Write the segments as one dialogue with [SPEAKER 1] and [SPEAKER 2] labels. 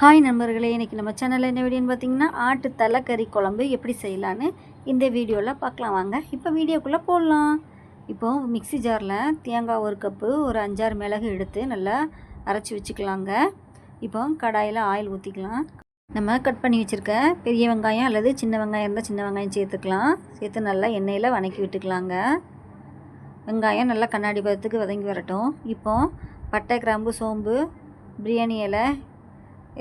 [SPEAKER 1] Hi நண்பர்களே இன்றைக்கி நம்ம சேனலில் என்ன வீடியோன்னு பார்த்தீங்கன்னா ஆட்டு தலைக்கறி குழம்பு எப்படி செய்யலான்னு இந்த வீடியோவில் பார்க்கலாம். வாங்க இப்போ வீடியோக்குள்ளே போடலாம். இப்போது மிக்ஸி ஜாரில் தேங்காய் ஒரு கப்பு ஒரு அஞ்சாறு மிளகு எடுத்து நல்லா அரைச்சி வச்சுக்கலாங்க. இப்போ கடாயில் ஆயில் ஊற்றிக்கலாம் நம்ம கட் பண்ணி வச்சுருக்க பெரிய வெங்காயம் அல்லது சின்ன வெங்காயம் இருந்தால் சின்ன வெங்காயம் சேர்த்துக்கலாம். சேர்த்து நல்லா எண்ணெயில் வதக்கி விட்டுக்கலாங்க. வெங்காயம் நல்லா கண்ணாடி பதத்துக்கு வதங்கி வரட்டும். இப்போ பட்டை கிராம்பு சோம்பு பிரியாணி இலை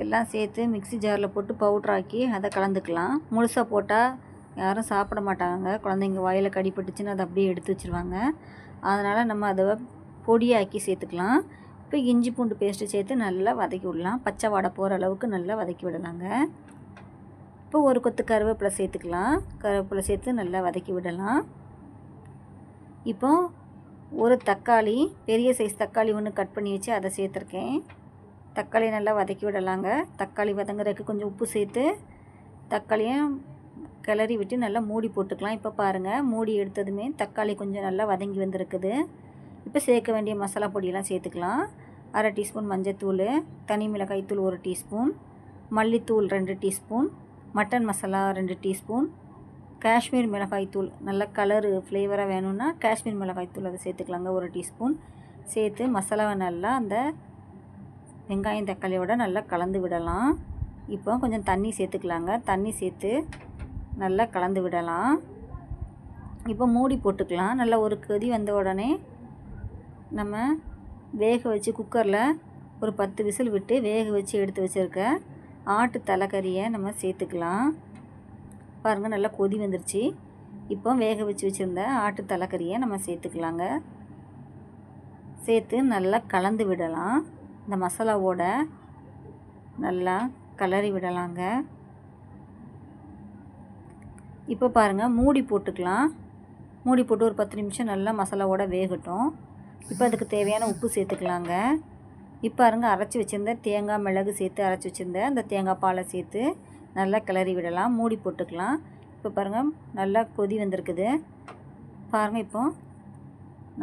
[SPEAKER 1] எல்லாம் சேர்த்து மிக்ஸி ஜாரில் போட்டு பவுட்ராக்கி அதை கலந்துக்கலாம். முழுசாக போட்டால் யாரும் சாப்பிட மாட்டாங்க. குழந்தைங்க வாயில் கடிப்பட்டுச்சுன்னு அதை அப்படியே எடுத்து வச்சுருவாங்க. அதனால் நம்ம அதை பொடியாக்கி சேர்த்துக்கலாம். இப்போ இஞ்சி பூண்டு பேஸ்ட்டு சேர்த்து நல்லா வதக்கி விடலாம். பச்சை வடை போகிற அளவுக்கு நல்லா வதக்கி விடலாங்க. இப்போ ஒரு கொத்து கருவேப்பிலை சேர்த்துக்கலாம். கருவேப்பிலை சேர்த்து நல்லா வதக்கி விடலாம். இப்போ ஒரு தக்காளி பெரிய சைஸ் தக்காளி ஒன்று கட் பண்ணி வச்சு அதை சேர்த்துருக்கேன். தக்காளி நல்லா வதக்கி விடலாங்க. தக்காளி வதங்குறதுக்கு கொஞ்சம் உப்பு சேர்த்து தக்காளியும் கிளறி விட்டு நல்லா மூடி போட்டுக்கலாம். இப்போ பாருங்கள் மூடி எடுத்ததுமே தக்காளி கொஞ்சம் நல்லா வதங்கி வந்திருக்குது. இப்போ சேர்க்க வேண்டிய மசாலா பொடியெல்லாம் சேர்த்துக்கலாம். அரை டீஸ்பூன் மஞ்சத்தூள் தனி மிளகாய் தூள் ஒரு டீஸ்பூன் மல்லித்தூள் ரெண்டு டீஸ்பூன் மட்டன் மசாலா ரெண்டு டீஸ்பூன் காஷ்மீர் மிளகாய் தூள். நல்ல கலரு ஃப்ளேவராக வேணும்னா காஷ்மீர் மிளகாய் தூள் அதை சேர்த்துக்கலாங்க ஒரு டீஸ்பூன். சேர்த்து மசாலாவை நல்லா அந்த வெங்காயம் தக்காளியோட நல்லா கலந்து விடலாம். இப்போ கொஞ்சம் தண்ணி சேர்த்துக்கலாங்க. தண்ணி சேர்த்து நல்லா கலந்து விடலாம். இப்போ மூடி போட்டுக்கலாம். நல்லா ஒரு கொதி வந்த உடனே நம்ம வேக வச்சு குக்கரில் ஒரு பத்து விசில் விட்டு வேக வச்சு எடுத்து வச்சுருக்க ஆட்டு தலைக்கறியை நம்ம சேர்த்துக்கலாம். பாருங்கள் நல்லா கொதி வந்துருச்சு. இப்போ வேக வச்சு வச்சுருந்த ஆட்டு தலைக்கறியை நம்ம சேர்த்துக்கலாங்க. சேர்த்து நல்லா கலந்து விடலாம். இந்த மசாலாவோட நல்லா கலரி விடலாங்க. இப்போ பாருங்கள் மூடி போட்டுக்கலாம். மூடி போட்டு ஒரு பத்து நிமிஷம் நல்லா மசாலாவோட வேகட்டும். இப்போ அதுக்கு தேவையான உப்பு சேர்த்துக்கலாங்க. இப்போ பாருங்க அரைச்சி வச்சுருந்த தேங்காய் மிளகு சேர்த்து அரைச்சி வச்சுருந்த அந்த தேங்காய் பாலை சேர்த்து நல்லா கிளறி விடலாம். மூடி போட்டுக்கலாம். இப்போ பாருங்கள் நல்லா கொதி வந்திருக்குது. பாருங்கள் இப்போ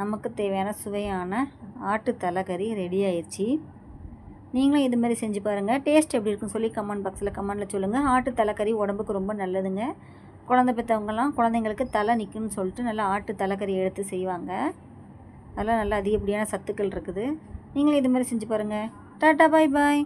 [SPEAKER 1] நமக்கு தேவையான சுவையான ஆட்டு தலைக்கறி ரெடி ஆயிடுச்சு நீங்களும் இது மாதிரி செஞ்சு பாருங்கள் டேஸ்ட் எப்படி இருக்குன்னு சொல்லி கமெண்ட் பாக்ஸில் கமெண்டில் சொல்லுங்கள் ஆட்டு தலைக்கறி உடம்புக்கு ரொம்ப நல்லதுங்க. குழந்தை பெற்றவங்கலாம் குழந்தைங்களுக்கு தலை நிற்கும்னு சொல்லிட்டு நல்லா ஆட்டு தலைக்கறி எடுத்து செய்வாங்க. அதெல்லாம் நல்லா அதிகப்படியான சத்துக்கள் இருக்குது. நீங்களும் இது மாதிரி செஞ்சு பாருங்கள் டாட்டா பாய் பாய்.